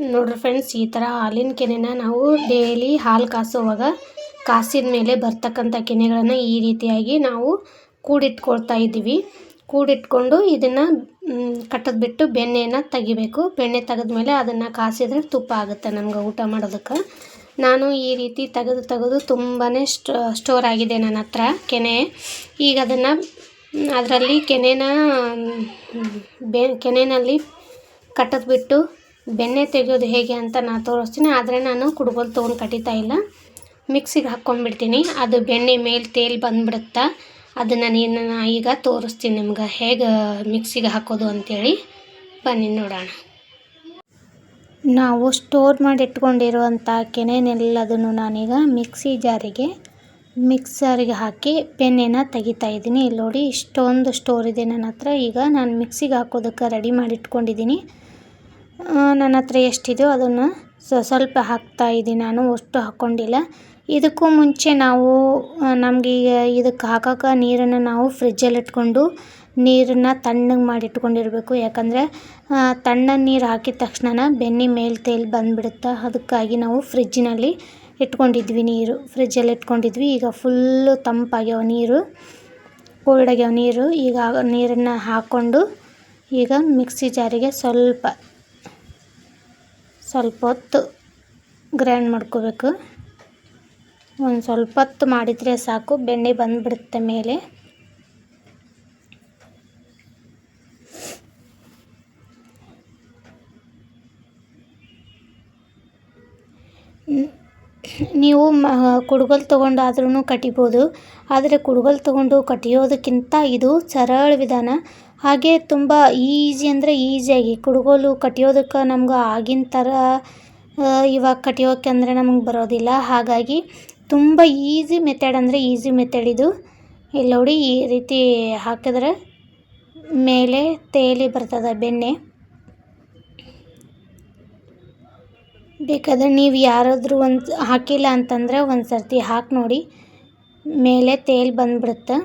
ನೋಡ್ರಿ ಫ್ರೆಂಡ್ಸ್ ಈ ಥರ ಹಾಲಿನ ಕೆನೆನ ನಾವು ಡೈಲಿ ಹಾಲು ಕಾಸುವಾಗ ಕಾಸಿದ ಮೇಲೆ ಬರ್ತಕ್ಕಂಥ ಕೆನೆಗಳನ್ನು ಈ ರೀತಿಯಾಗಿ ನಾವು ಕೂಡಿಟ್ಕೊಳ್ತಾ ಇದ್ದೀವಿ. ಕೂಡಿಟ್ಕೊಂಡು ಇದನ್ನು ಕಟ್ಟದ್ಬಿಟ್ಟು ಬೆಣ್ಣೆನ ತೆಗಿಬೇಕು. ಬೆಣ್ಣೆ ತೆಗೆದ್ಮೇಲೆ ಅದನ್ನು ಕಾಸಿದ್ರೆ ತುಪ್ಪ ಆಗುತ್ತೆ ನಮ್ಗೆ ಊಟ ಮಾಡೋದಕ್ಕೆ. ನಾನು ಈ ರೀತಿ ತೆಗೆದು ತೆಗೆದು ತುಂಬಾ ಸ್ಟೋರ್ ಆಗಿದೆ ನನ್ನ ಹತ್ರ ಕೆನೆ. ಈಗ ಅದನ್ನು ಅದರಲ್ಲಿ ಕೆನೆನ ಬೆ ಕೆನೆಯಲ್ಲಿ ಕಟ್ಟದ್ಬಿಟ್ಟು ಬೆಣ್ಣೆ ತೆಗೆಯೋದು ಹೇಗೆ ಅಂತ ನಾನು ತೋರಿಸ್ತೀನಿ. ಆದರೆ ನಾನು ಕುಡ್ಗೋಲು ತೊಗೊಂಡು ಕಟೀತಾ ಇಲ್ಲ. ಮಿಕ್ಸಿಗೆ ಹಾಕ್ಕೊಂಡ್ಬಿಡ್ತೀನಿ ಅದು ಬೆಣ್ಣೆ ಮೇಲೆ ತೇಲ್ ಬಂದ್ಬಿಡುತ್ತಾ ಅದು ನಾನು ಈಗ ತೋರಿಸ್ತೀನಿ ನಿಮ್ಗೆ ಹೇಗೆ ಮಿಕ್ಸಿಗೆ ಹಾಕೋದು ಅಂಥೇಳಿ ಬನ್ನಿ ನೋಡೋಣ. ನಾವು ಸ್ಟೋರ್ ಮಾಡಿ ಇಟ್ಕೊಂಡಿರುವಂಥ ಕೆನೆನೆಲ್ಲದನ್ನು ನಾನೀಗ ಮಿಕ್ಸಿ ಜಾರಿಗೆ, ಮಿಕ್ಸರಿಗೆ ಹಾಕಿ ಬೆಣ್ಣೆನ ತೆಗಿತಾ ಇದ್ದೀನಿ. ಇಲ್ಲಿ ನೋಡಿ ಇಷ್ಟೊಂದು ಸ್ಟೋರ್ ಇದೆ ನನ್ನ ಹತ್ರ ಈಗ ನಾನು ಮಿಕ್ಸಿಗೆ ಹಾಕೋದಕ್ಕೆ ರೆಡಿ ಮಾಡಿ ಇಟ್ಕೊಂಡಿದ್ದೀನಿ. ನನ್ನ ಹತ್ರ ಎಷ್ಟಿದೆಯೋ ಅದನ್ನು ಸ್ವಲ್ಪ ಹಾಕ್ತಾ ಇದ್ದೀನಿ ನಾನು, ಅಷ್ಟು ಹಾಕ್ಕೊಂಡಿಲ್ಲ. ಇದಕ್ಕೂ ಮುಂಚೆ ನಾವು ನಮಗೆ ಈಗ ಇದಕ್ಕೆ ಹಾಕೋಕೆ ನೀರನ್ನು ನಾವು ಫ್ರಿಜ್ಜಲ್ಲಿ ಇಟ್ಕೊಂಡು ನೀರನ್ನು ತಣ್ಣಗೆ ಮಾಡಿ ಇಟ್ಕೊಂಡಿರಬೇಕು ಯಾಕಂದರೆ ತಣ್ಣ ನೀರು ಹಾಕಿದ ತಕ್ಷಣ ಬೆನ್ನಿ ಮೇಲೆ ತೇಲಿ ಬಂದುಬಿಡುತ್ತೆ ಅದಕ್ಕಾಗಿ ನಾವು ಫ್ರಿಜ್ಜಿನಲ್ಲಿ ಇಟ್ಕೊಂಡಿದ್ವಿ ನೀರು. ಫ್ರಿಜ್ಜಲ್ಲಿ ಇಟ್ಕೊಂಡಿದ್ವಿ, ಈಗ ಫುಲ್ಲು ತಂಪಾಗ್ಯಾವ ನೀರು, ಕೋಲ್ಡ್ ಆಗ್ಯಾವ ನೀರು. ಈಗ ನೀರನ್ನು ಹಾಕ್ಕೊಂಡು ಈಗ ಮಿಕ್ಸಿ ಜಾರಿಗೆ ಸ್ವಲ್ಪ ಸ್ವಲ್ಪ ಹೊತ್ತು ಗ್ರೈಂಡ್ ಮಾಡ್ಕೋಬೇಕು. ಒಂದು ಸ್ವಲ್ಪ ಹೊತ್ತು ಮಾಡಿದರೆ ಸಾಕು, ಬೆಣ್ಣೆ ಬಂದುಬಿಡುತ್ತೆ ಮೇಲೆ. ನೀವು ಮ, ಕುಡ್ಗೊಲು ತೊಗೊಂಡಾದ್ರೂ ಕಟಿಬೋದು. ಆದರೆ ಕುಡ್ಗೊಲು ತೊಗೊಂಡು ಕಟಿಯೋದಕ್ಕಿಂತ ಇದು ಸರಳ ವಿಧಾನ. ಹಾಗೆ ತುಂಬ ಈಸಿ ಅಂದರೆ ಈಸಿಯಾಗಿ ಕುಡುಗೋಲು ಕಟ್ಟಿಯೋದಕ್ಕೆ ನಮ್ಗೆ ಆಗಿನ ಥರ ಇವಾಗ ಕಟ್ಟಿಯೋಕೆ ಅಂದರೆ ನಮಗೆ ಬರೋದಿಲ್ಲ. ಹಾಗಾಗಿ ತುಂಬ ಈಸಿ ಮೆಥಡ್ ಅಂದರೆ ಈಸಿ ಮೆಥಡ್ ಇದು. ಇಲ್ಲಿ ನೋಡಿ ಈ ರೀತಿ ಹಾಕಿದ್ರೆ ಮೇಲೆ ತೇಲಿ ಬರ್ತದೆ ಬೆಣ್ಣೆ. ಬೇಕಾದರೆ ನೀವು ಯಾರಾದರೂ ಒಂದು ಹಾಕಿಲ್ಲ ಅಂತಂದರೆ ಒಂದು ಸರ್ತಿ ಹಾಕಿ ನೋಡಿ. ಮೇಲೆ ತೇಲ್ ಬಂದ್ಬಿಡುತ್ತೆ.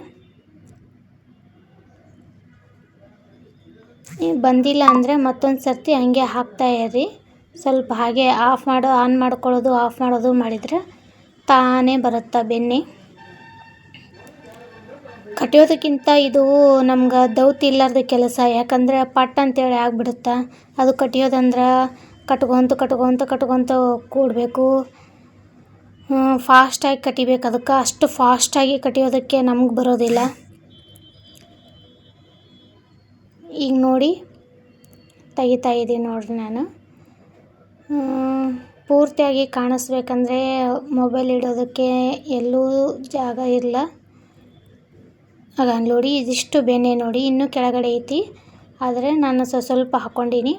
ಬಂದಿಲ್ಲ ಅಂದರೆ ಮತ್ತೊಂದು ಸರ್ತಿ ಹಂಗೆ ಇರಿ. ಸ್ವಲ್ಪ ಹಾಗೆ ಆಫ್ ಮಾಡೋ, ಆನ್ ಮಾಡ್ಕೊಳ್ಳೋದು, ಆಫ್ ಮಾಡೋದು ಮಾಡಿದರೆ ತಾನೇ ಬರುತ್ತೆ ಬೆಣ್ಣೆ ಕಟ್ಟಿಯೋದಕ್ಕಿಂತ ಇದು ನಮ್ಗೆ ದೌತಿ ಇಲ್ಲಾರ್ದ ಕೆಲಸ. ಯಾಕಂದರೆ ಪಟ್ ಅಂತೇಳಿ ಆಗ್ಬಿಡುತ್ತೆ. ಅದು ಕಟ್ಟಿಯೋದಂದ್ರೆ ಕಟ್ಕೊಂತ ಕಟ್ಕೊಂತ ಕಟ್ಕೊಂತ ಕೂಡಬೇಕು. ಫಾಸ್ಟಾಗಿ ಕಟ್ಟಿಬೇಕು. ಅದಕ್ಕೆ ಅಷ್ಟು ಫಾಸ್ಟಾಗಿ ಕಟ್ಟಿಯೋದಕ್ಕೆ ನಮ್ಗೆ ಬರೋದಿಲ್ಲ. ಈಗ ನೋಡಿ ತೆಗಿತಾ ಇದ್ದೀನಿ ನೋಡಿರಿ ನಾನು. ಪೂರ್ತಿಯಾಗಿ ಕಾಣಿಸ್ಬೇಕಂದ್ರೆ ಮೊಬೈಲ್ ಇಡೋದಕ್ಕೆ ಎಲ್ಲೂ ಜಾಗ ಇಲ್ಲ. ಆಗ ನೋಡಿ, ಇದಿಷ್ಟು ಬೆಣ್ಣೆ ನೋಡಿ, ಇನ್ನೂ ಕೆಳಗಡೆ ಐತಿ. ಆದರೆ ನಾನು ಸ್ವಲ್ಪ ಹಾಕ್ಕೊಂಡೀನಿ.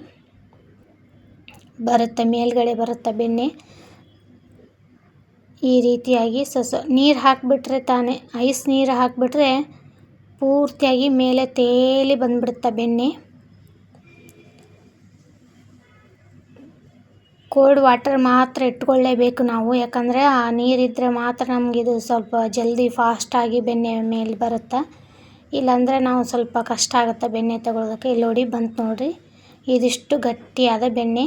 ಬರುತ್ತೆ, ಮೇಲ್ಗಡೆ ಬರುತ್ತೆ ಬೆಣ್ಣೆ. ಈ ರೀತಿಯಾಗಿ ಸಸ ನೀರು ಹಾಕಿಬಿಟ್ರೆ ತಾನೇ, ಐಸ್ ನೀರು ಹಾಕಿಬಿಟ್ರೆ ಪೂರ್ತಿಯಾಗಿ ಮೇಲೆ ತೇಲಿ ಬಂದ್ಬಿಡುತ್ತೆ ಬೆಣ್ಣೆ. ಕೋಲ್ಡ್ ವಾಟರ್ ಮಾತ್ರ ಇಟ್ಕೊಳ್ಳೇಬೇಕು ನಾವು. ಯಾಕಂದರೆ ಆ ನೀರಿದ್ದರೆ ಮಾತ್ರ ನಮಗಿದು ಸ್ವಲ್ಪ ಜಲ್ದಿ ಫಾಸ್ಟಾಗಿ ಬೆಣ್ಣೆ ಮೇಲೆ ಬರುತ್ತೆ. ಇಲ್ಲಾಂದರೆ ನಾವು ಸ್ವಲ್ಪ ಕಷ್ಟ ಆಗುತ್ತೆ ಬೆಣ್ಣೆ ತಗೊಳ್ಳೋದಕ್ಕೆ ಇಲ್ಲಿ ನೋಡಿ ಬಂತು ನೋಡಿರಿ. ಇದಿಷ್ಟು ಗಟ್ಟಿಯಾದ ಬೆಣ್ಣೆ.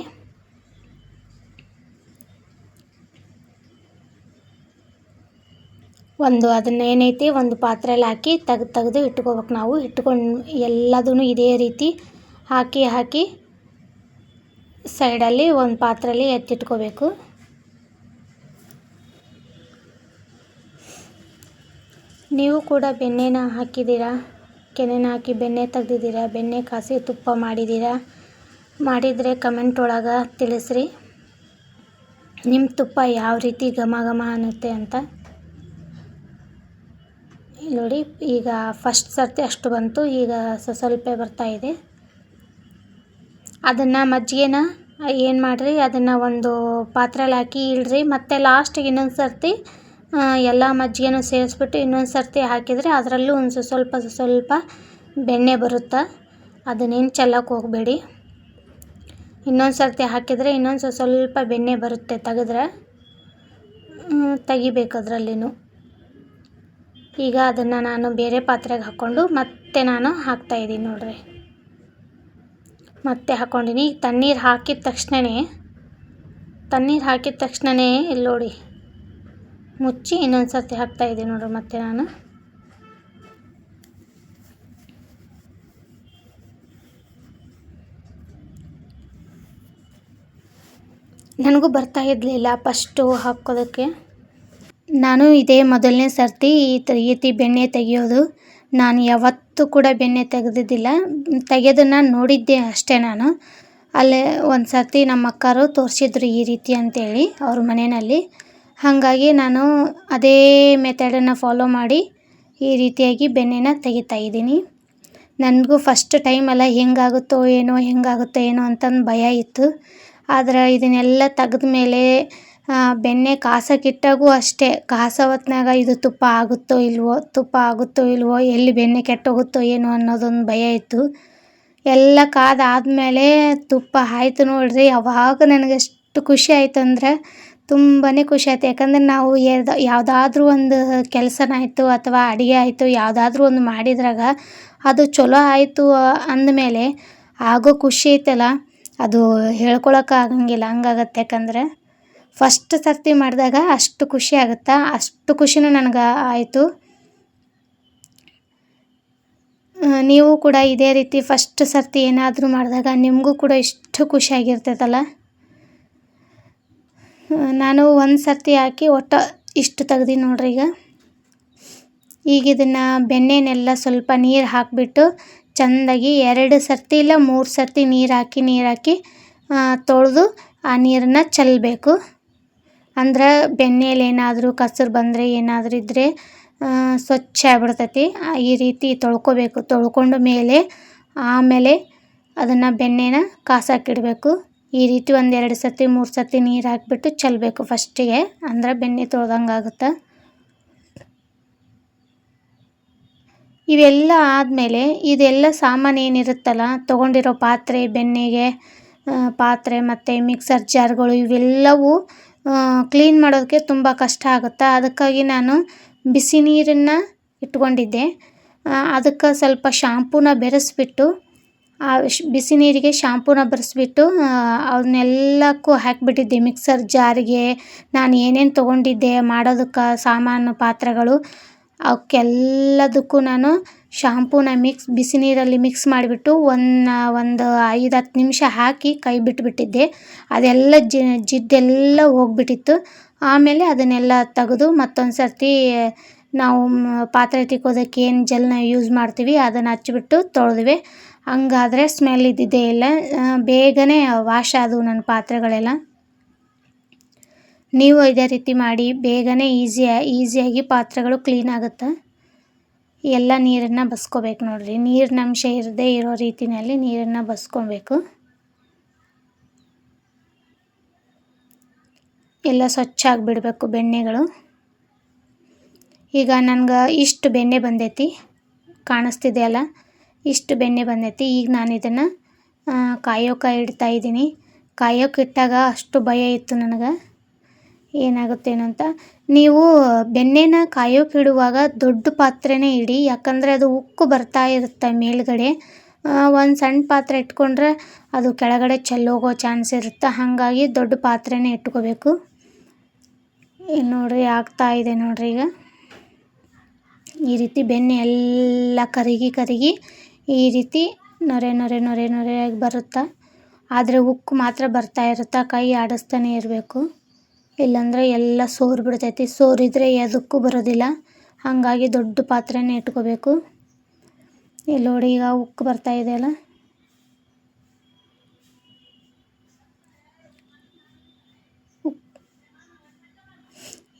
ಒಂದು ಅದನ್ನ ಏನೈತಿ, ಒಂದು ಪಾತ್ರೆಯಲ್ಲಿ ಹಾಕಿ ತೆಗ್ದು ತೆಗ್ದು ಇಟ್ಕೋಬೇಕು ನಾವು. ಇಟ್ಕೊಂಡು ಎಲ್ಲದೂ ಇದೇ ರೀತಿ ಹಾಕಿ ಹಾಕಿ ಸೈಡಲ್ಲಿ ಒಂದು ಪಾತ್ರೆಯಲ್ಲಿ ಎತ್ತಿಟ್ಕೋಬೇಕು. ನೀವು ಕೂಡ ಬೆಣ್ಣೆನ ಹಾಕಿದ್ದೀರಾ? ಕೆನೆನ ಹಾಕಿ ಬೆಣ್ಣೆ ತೆಗ್ದಿದ್ದೀರಾ? ಬೆಣ್ಣೆ ಕಾಸಿ ತುಪ್ಪ ಮಾಡಿದ್ದೀರಾ? ಮಾಡಿದರೆ ಕಮೆಂಟ್ ಒಳಗೆ ತಿಳಿಸ್ರಿ. ನಿಮ್ಮ ತುಪ್ಪ ಯಾವ ರೀತಿ ಘಮ ಘಮ ಅನ್ನುತ್ತೆ ಅಂತ. ನೋಡಿ, ಈಗ ಫಸ್ಟ್ ಸರ್ತಿ ಅಷ್ಟು ಬಂತು. ಈಗ ಸ್ವಲ್ಪ ಬರ್ತಾ ಇದೆ. ಅದನ್ನು ಮಜ್ಜಿಗೆನ ಏನು ಮಾಡಿರಿ, ಅದನ್ನು ಒಂದು ಪಾತ್ರೆಲಿ ಹಾಕಿ ಇಳ್ರಿ. ಮತ್ತು ಲಾಸ್ಟಿಗೆ ಇನ್ನೊಂದು ಸರ್ತಿ ಎಲ್ಲ ಮಜ್ಜಿಗೆನೂ ಸೇರಿಸ್ಬಿಟ್ಟು ಇನ್ನೊಂದು ಸರ್ತಿ ಹಾಕಿದರೆ ಅದರಲ್ಲೂ ಒಂದು ಸ್ವಲ್ಪ ಸ್ವಲ್ಪ ಬೆಣ್ಣೆ ಬರುತ್ತೆ, ಅದನ್ನೇನು ಚೆಲ್ಲಕ್ಕೆ ಹೋಗಬೇಡಿ. ಇನ್ನೊಂದು ಸರ್ತಿ ಹಾಕಿದರೆ ಇನ್ನೊಂದು ಸ್ವಲ್ಪ ಬೆಣ್ಣೆ ಬರುತ್ತೆ ತೆಗೆದ್ರೆ. ತೆಗಿಬೇಕು ಅದರಲ್ಲಿನೂ. ಈಗ ಅದನ್ನು ನಾನು ಬೇರೆ ಪಾತ್ರೆಗೆ ಹಾಕ್ಕೊಂಡು ಮತ್ತೆ ನಾನು ಹಾಕ್ತಾ ಇದ್ದೀನಿ ನೋಡಿರಿ. ಮತ್ತೆ ಹಾಕ್ಕೊಂಡಿನಿ. ಈಗ ತಣ್ಣೀರು ಹಾಕಿದ ತಕ್ಷಣವೇ ತಣ್ಣೀರು ಹಾಕಿದ ತಕ್ಷಣವೇ ಇಲ್ಲಿ ನೋಡಿ, ಮುಚ್ಚಿ ಇನ್ನೊಂದು ಸರ್ತಿ ಹಾಕ್ತಾಯಿದ್ದೀನಿ ನೋಡಿರಿ ಮತ್ತೆ ನಾನು. ನನಗೂ ಬರ್ತಾ ಇರಲಿಲ್ಲ ಫಸ್ಟು ಹಾಕೋದಕ್ಕೆ. ನಾನು ಇದೇ ಮೊದಲನೇ ಸರ್ತಿ ಈ ರೀತಿ ಬೆಣ್ಣೆ ತೆಗೆಯೋದು. ನಾನು ಯಾವತ್ತೂ ಕೂಡ ಬೆಣ್ಣೆ ತೆಗೆದಿದ್ದಿಲ್ಲ. ತೆಗೆಯೋದನ್ನು ನೋಡಿದ್ದೆ ಅಷ್ಟೇ ನಾನು. ಅಲ್ಲೇ ಒಂದು ಸರ್ತಿ ನಮ್ಮ ಅಕ್ಕರು ತೋರಿಸಿದ್ರು ಈ ರೀತಿ ಅಂತೇಳಿ ಅವ್ರ ಮನೆಯಲ್ಲಿ. ಹಾಗಾಗಿ ನಾನು ಅದೇ ಮೆಥಡನ್ನು ಫಾಲೋ ಮಾಡಿ ಈ ರೀತಿಯಾಗಿ ಬೆಣ್ಣೆನ ತೆಗಿತಾ ಇದ್ದೀನಿ. ನನಗೂ ಫಸ್ಟ್ ಟೈಮಲ್ಲ ಹೆಂಗಾಗುತ್ತೋ ಏನೋ ಹೆಂಗಾಗುತ್ತೋ ಏನೋ ಅಂತಂದು ಭಯ ಇತ್ತು. ಆದ್ರೆ ಇದನ್ನೆಲ್ಲ ತೆಗೆದ ಮೇಲೆ ಬೆಣ್ಣೆ ಕಾಸಕ್ಕಿಟ್ಟಾಗೂ ಅಷ್ಟೇ. ಕಾಸೋ ಹೊತ್ನಾಗ ಇದು ತುಪ್ಪ ಆಗುತ್ತೋ ಇಲ್ವೋ, ತುಪ್ಪ ಆಗುತ್ತೋ ಇಲ್ವೋ, ಎಲ್ಲಿ ಬೆಣ್ಣೆ ಕೆಟ್ಟೋಗುತ್ತೋ ಏನೋ ಅನ್ನೋದೊಂದು ಭಯ ಇತ್ತು. ಎಲ್ಲ ಕಾದಾದಮೇಲೆ ತುಪ್ಪ ಆಯ್ತು ನೋಡಿರಿ. ಯಾವಾಗ ನನಗೆ ಎಷ್ಟು ಖುಷಿ ಆಯ್ತು ಅಂದರೆ ತುಂಬಾ ಖುಷಿ ಆಯ್ತು. ಯಾಕಂದರೆ ನಾವು ಎದ ಯಾವುದಾದ್ರೂ ಒಂದು ಕೆಲಸನಾಯ್ತು ಅಥವಾ ಅಡುಗೆ ಆಯಿತು, ಯಾವುದಾದ್ರೂ ಒಂದು ಮಾಡಿದ್ರಾಗ ಅದು ಚಲೋ ಆಯಿತು ಅಂದಮೇಲೆ ಆಗೋ ಖುಷಿ ಐತಲ್ಲ. ಅದು ಹೇಳ್ಕೊಳಕ್ಕೆ ಆಗಂಗಿಲ್ಲ, ಹಂಗಾಗತ್ತೆ ಯಾಕಂದ್ರೆ ಫಸ್ಟ್ ಸರ್ತಿ ಮಾಡಿದಾಗ ಅಷ್ಟು ಖುಷಿ ಆಗುತ್ತೆ? ಅಷ್ಟು ಖುಷಿನೂ ನನಗೆ ಆಯಿತು. ನೀವು ಕೂಡ ಇದೇ ರೀತಿ ಫಸ್ಟ್ ಸರ್ತಿ ಏನಾದರೂ ಮಾಡಿದಾಗ ನಿಮಗೂ ಕೂಡ ಇಷ್ಟು ಖುಷಿಯಾಗಿರ್ತೈತಲ್ಲ ನಾನು ಒಂದು ಸರ್ತಿ ಹಾಕಿ ಒಟ್ಟು ಇಷ್ಟು ತೆಗ್ದು ನೋಡ್ರಿ ಈಗ. ಈಗ ಇದನ್ನು ಬೆಣ್ಣೆನೆಲ್ಲ ಸ್ವಲ್ಪ ನೀರು ಹಾಕಿಬಿಟ್ಟು ಚೆಂದಾಗಿ ಎರಡು ಸರ್ತಿ ಇಲ್ಲ ಮೂರು ಸರ್ತಿ ನೀರು ಹಾಕಿ ನೀರು ಹಾಕಿ ತೊಳೆದು ಆ ನೀರನ್ನು ಚೆಲ್ಲಬೇಕು ಅಂದ್ರೆ ಬೆಣ್ಣೆಲಿ ಏನಾದರೂ, ಕಸರು ಬಂದರೆ ಏನಾದರೂ ಇದ್ದರೆ ಸ್ವಚ್ಛ ಆಗ್ಬಿಡ್ತೈತಿ. ಈ ರೀತಿ ತೊಳ್ಕೊಬೇಕು. ತೊಳ್ಕೊಂಡು ಮೇಲೆ ಆಮೇಲೆ ಅದನ್ನು ಬೆಣ್ಣೆನ ಕಾಸಾಕಿಡಬೇಕು. ಈ ರೀತಿ ಒಂದೆರಡು ಸತಿ, ಮೂರು ಸತಿ ನೀರು ಹಾಕಿಬಿಟ್ಟು ಚೆಲ್ಲಬೇಕು ಫಸ್ಟಿಗೆ. ಅಂದ್ರೆ ಬೆಣ್ಣೆ ತೊಳ್ದಂಗೆ ಆಗುತ್ತೆ? ಇವೆಲ್ಲ ಆದಮೇಲೆ ಇದೆಲ್ಲ ಸಾಮಾನು ಏನಿರುತ್ತಲ್ಲ, ತೊಗೊಂಡಿರೋ ಪಾತ್ರೆ ಬೆಣ್ಣೆಗೆ ಪಾತ್ರೆ ಮತ್ತು ಮಿಕ್ಸರ್ ಜಾರ್ಗಳು, ಇವೆಲ್ಲವೂ ಕ್ಲೀನ್ ಮಾಡೋದಕ್ಕೆ ತುಂಬ ಕಷ್ಟ ಆಗುತ್ತೆ? ಅದಕ್ಕಾಗಿ ನಾನು ಬಿಸಿ ನೀರನ್ನು ಇಟ್ಕೊಂಡಿದ್ದೆ. ಅದಕ್ಕೆ ಸ್ವಲ್ಪ ಶಾಂಪೂನ ಬೆರೆಸಿಬಿಟ್ಟು, ಆ ಬಿಸಿ ನೀರಿಗೆ ಶಾಂಪೂನ ಬರೆಸ್ಬಿಟ್ಟು ಅವನ್ನೆಲ್ಲಕ್ಕೂ ಹಾಕಿಬಿಟ್ಟಿದ್ದೆ ಮಿಕ್ಸರ್ ಜಾರಿಗೆ. ನಾನು ಏನೇನು ತೊಗೊಂಡಿದ್ದೆ ಮಾಡೋದಕ್ಕೆ ಸಾಮಾನು, ಪಾತ್ರೆಗಳು, ಅವಕ್ಕೆಲ್ಲದಕ್ಕೂ ನಾನು ಶಾಂಪೂನ ಮಿಕ್ಸ್ ಬಿಸಿ ನೀರಲ್ಲಿ ಮಿಕ್ಸ್ ಮಾಡಿಬಿಟ್ಟು ಒಂದು ಒಂದು ಐದು, ಹತ್ತು ನಿಮಿಷ ಹಾಕಿ ಕೈ ಬಿಟ್ಟುಬಿಟ್ಟಿದ್ದೆ ಅದೆಲ್ಲ ಜಿಡ್ಡೆಲ್ಲ ಹೋಗ್ಬಿಟ್ಟಿತ್ತು. ಆಮೇಲೆ ಅದನ್ನೆಲ್ಲ ತೆಗೆದು ಮತ್ತೊಂದು ಸರ್ತಿ ನಾವು ಪಾತ್ರೆ ತಿಕ್ಕೋದಕ್ಕೆ ಏನು ಜೆಲ್ನ ಯೂಸ್ ಮಾಡ್ತೀವಿ ಅದನ್ನು ಹಚ್ಚಿಬಿಟ್ಟು ತೊಳೆದ್ವಿ. ಹಂಗಾದರೆ ಸ್ಮೆಲ್ ಇದ್ದಿದ್ದೇ ಇಲ್ಲ. ಬೇಗನೆ ವಾಶ್ ಆದವು ನನ್ನ ಪಾತ್ರೆಗಳೆಲ್ಲ. ನೀವು ಇದೇ ರೀತಿ ಮಾಡಿ, ಬೇಗನೆ ಈಸಿಯ ಈಸಿಯಾಗಿ ಪಾತ್ರೆಗಳು ಕ್ಲೀನ್ ಆಗುತ್ತೆ? ಎಲ್ಲ ನೀರನ್ನು ಬಸ್ಕೋಬೇಕು ನೋಡಿರಿ. ನೀರಿನ ಅಂಶ ಇರದೇ ಇರೋ ರೀತಿಯಲ್ಲಿ ನೀರನ್ನು ಬಸ್ಕೊಬೇಕು. ಎಲ್ಲ ಸ್ವಚ್ಛ ಆಗಿಬಿಡಬೇಕು ಬೆಣ್ಣೆಗಳು. ಈಗ ನನಗೆ ಇಷ್ಟು ಬೆಣ್ಣೆ ಬಂದೈತಿ. ಕಾಣಿಸ್ತಿದೆಯಲ್ಲ ಇಷ್ಟು ಬೆಣ್ಣೆ ಬಂದೈತಿ. ಈಗ ನಾನು ಇದನ್ನು ಕಾಯೋಕ ಇಡ್ತಾ ಇದ್ದೀನಿ. ಕಾಯೋಕೆ ಇಟ್ಟಾಗ ಅಷ್ಟು ಭಯ ಇತ್ತು ನನಗೆ. ಏನಾಗುತ್ತೇನೋ ಅಂತ ನೀವು ಬೆಣ್ಣೆನ ಇಡುವಾಗ ದೊಡ್ಡ ಪಾತ್ರೆನೇ ಇಡಿ, ಯಾಕಂದರೆ ಅದು ಉಕ್ಕು ಬರ್ತಾ ಇರುತ್ತೆ ಮೇಲುಗಡೆ. ಒಂದು ಸಣ್ಣ ಪಾತ್ರೆ ಇಟ್ಕೊಂಡ್ರೆ ಅದು ಕೆಳಗಡೆ ಚೆಲ್ಲೋಗೋ ಚಾನ್ಸ್ ಇರುತ್ತೆ. ಹಾಗಾಗಿ ದೊಡ್ಡ ಪಾತ್ರೆನೇ ಇಟ್ಕೋಬೇಕು. ಇಲ್ಲಿ ನೋಡಿರಿ, ಆಗ್ತಾ ಇದೆ ನೋಡಿರಿ ಈಗ. ಈ ರೀತಿ ಬೆಣ್ಣೆ ಎಲ್ಲ ಕರಗಿ ಕರಗಿ ಈ ರೀತಿ ನೊರೆ ನೊರೆ ನೊರೆ ನೊರೆಯಾಗಿ ಬರುತ್ತೆ. ಆದರೆ ಉಕ್ಕು ಮಾತ್ರ ಬರ್ತಾ ಇರುತ್ತೆ, ಕೈ ಆಡಿಸ್ತಾನೆ ಇರಬೇಕು. ಇಲ್ಲಾಂದರೆ ಎಲ್ಲ ಸೋರು ಬಿಡ್ತೈತಿ. ಸೋರಿದ್ರೆ ಎದಕ್ಕೂ ಬರೋದಿಲ್ಲ. ಹಾಗಾಗಿ ದೊಡ್ಡ ಪಾತ್ರೆನೇ ಇಟ್ಕೋಬೇಕು. ಇಲ್ಲಿ ನೋಡಿ, ಈಗ ಉಕ್ಕು ಬರ್ತಾ ಇದೆ ಅಲ್ಲ.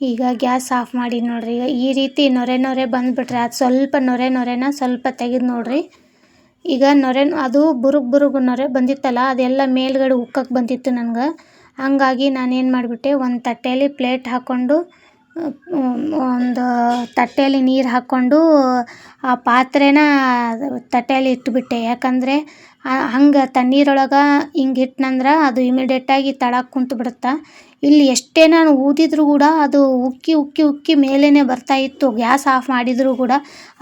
ಈಗ ಗ್ಯಾಸ್ ಆಫ್ ಮಾಡಿ ನೋಡ್ರಿ. ಈಗ ಈ ರೀತಿ ನೊರೆ ನೊರೆ ಬಂದ್ಬಿಟ್ರೆ ಅದು ಸ್ವಲ್ಪ ನೊರೆ ನೊರೆನ ಸ್ವಲ್ಪ ತೆಗೆದು ನೋಡ್ರಿ. ಈಗ ನೊರೆ, ಅದು ಬುರುಗ್ ಬುರುಗು ನೊರೆ ಬಂದಿತ್ತಲ್ಲ, ಅದೆಲ್ಲ ಮೇಲ್ಗಡೆ ಉಕ್ಕಕ್ಕೆ ಬಂದಿತ್ತು ನನಗೆ. ಹಂಗಾಗಿ ನಾನೇನು ಮಾಡಿಬಿಟ್ಟೆ ಒಂದು ತಟ್ಟೆಯಲ್ಲಿ ಪ್ಲೇಟ್ ಹಾಕ್ಕೊಂಡು ಒಂದು ತಟ್ಟೆಯಲ್ಲಿ ನೀರು ಹಾಕ್ಕೊಂಡು ಆ ಪಾತ್ರೆನ ತಟ್ಟೆಯಲ್ಲಿ ಇಟ್ಬಿಟ್ಟೆ. ಯಾಕಂದರೆ ಹಂಗೆ ತಣ್ಣೀರೊಳಗೆ ಹಿಂಗೆ ಇಟ್ನಂದ್ರೆ ಅದು ಇಮಿಡಿಯೇಟಾಗಿ ತಳಕ್ಕೆ ಕುಂತು ಬಿಡುತ್ತೆ ಇಲ್ಲಿ ಎಷ್ಟೇ ನಾನು ಊದಿದ್ರೂ ಕೂಡ ಅದು ಉಕ್ಕಿ ಉಕ್ಕಿ ಉಕ್ಕಿ ಮೇಲೇ ಬರ್ತಾ ಇತ್ತು. ಗ್ಯಾಸ್ ಆಫ್ ಮಾಡಿದರೂ ಕೂಡ.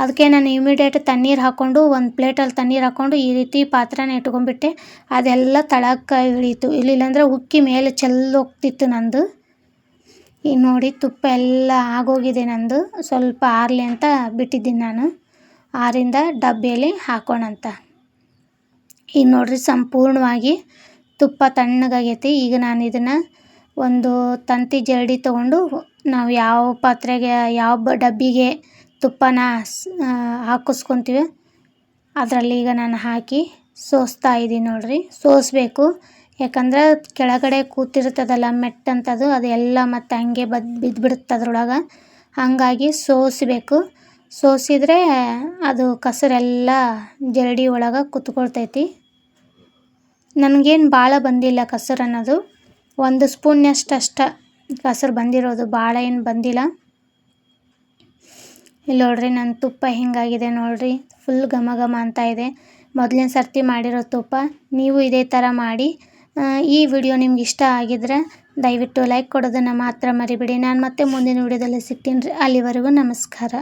ಅದಕ್ಕೆ ನಾನು ಇಮಿಡಿಯೇಟ್ ತಣ್ಣೀರು ಹಾಕ್ಕೊಂಡು ಒಂದು ಪ್ಲೇಟಲ್ಲಿ ತಣ್ಣೀರು ಹಾಕ್ಕೊಂಡು ಈ ರೀತಿ ಪಾತ್ರೆನ ಇಟ್ಕೊಂಡ್ಬಿಟ್ಟೆ. ಅದೆಲ್ಲ ತಳಕ್ಕೆ ಇಳೀತು. ಇಲ್ಲಿಲ್ಲಂದ್ರೆ ಉಕ್ಕಿ ಮೇಲೆ ಚೆಲ್ಲೋಗ್ತಿತ್ತು ನಂದು. ಈಗ ನೋಡಿ ತುಪ್ಪ ಎಲ್ಲ ಆಗೋಗಿದೆ ನಂದು. ಸ್ವಲ್ಪ ಆರಲಿ ಅಂತ ಬಿಟ್ಟಿದ್ದೀನಿ ನಾನು. ಆರಿಂದ ಡಬ್ಬಿಯಲ್ಲಿ ಹಾಕೋಣಂತ. ಈಗ ನೋಡಿರಿ ಸಂಪೂರ್ಣವಾಗಿ ತುಪ್ಪ ತಣ್ಣಗಾಗೈತಿ. ಈಗ ನಾನು ಇದನ್ನು ಒಂದು ತಂತಿ ಜರಡಿ ತೊಗೊಂಡು ನಾವು ಯಾವ ಪಾತ್ರೆಗೆ, ಯಾವ ಡಬ್ಬಿಗೆ ತುಪ್ಪನ ಹಾಕಿಸ್ಕೊತೀವಿ, ಅದರಲ್ಲಿ ಈಗ ನಾನು ಹಾಕಿ ಸೋಸ್ತಾ ಇದ್ದೀನಿ ನೋಡಿರಿ. ಸೋಸಬೇಕು. ಯಾಕಂದ್ರೆ ಕೆಳಗಡೆ ಕೂತಿರ್ತದಲ್ಲ ಮೆಟ್ಟಂಥದ್ದು ಅದು ಎಲ್ಲ ಮತ್ತು ಹಂಗೆ ಬದ್ ಬಿದ್ದುಬಿಡುತ್ತೆ ಅದ್ರೊಳಗೆ. ಹಾಗಾಗಿ ಸೋಸಬೇಕು. ಸೋಸಿದರೆ ಅದು ಕಸರೆಲ್ಲ ಜರಡಿ ಒಳಗೆ ಕೂತ್ಕೊಳ್ತೈತಿ. ನನಗೇನು ಭಾಳ ಬಂದಿಲ್ಲ ಕಸರು ಅನ್ನೋದು. ಒಂದು ಸ್ಪೂನ್ನಷ್ಟು ಅಷ್ಟ ಕಸರು ಬಂದಿರೋದು ಭಾಳ ಏನು ಬಂದಿಲ್ಲ. ಇಲ್ಲಿ ನೋಡ್ರಿ ನನ್ನ ತುಪ್ಪ ಹಿಂಗಾಗಿದೆ ನೋಡ್ರಿ ಫುಲ್ ಘಮ ಘಮ ಅಂತ ಇದೆ. ಮೊದಲಿನ ಸರ್ತಿ ಮಾಡಿರೋ ತುಪ್ಪ, ನೀವು ಇದೇ ಥರ ಮಾಡಿ. ಈ ವಿಡಿಯೋ ನಿಮ್ಗೆ ಇಷ್ಟ ಆಗಿದ್ರೆ ದಯವಿಟ್ಟು ಲೈಕ್ ಕೊಡೋದನ್ನು ಮಾತ್ರ ಮರಿಬೇಡಿ. ನಾನು ಮತ್ತೆ ಮುಂದಿನ ವಿಡಿಯೋದಲ್ಲಿ ಸಿಗ್ತೀನಿ ರೀ. ಅಲ್ಲಿವರೆಗೂ ನಮಸ್ಕಾರ.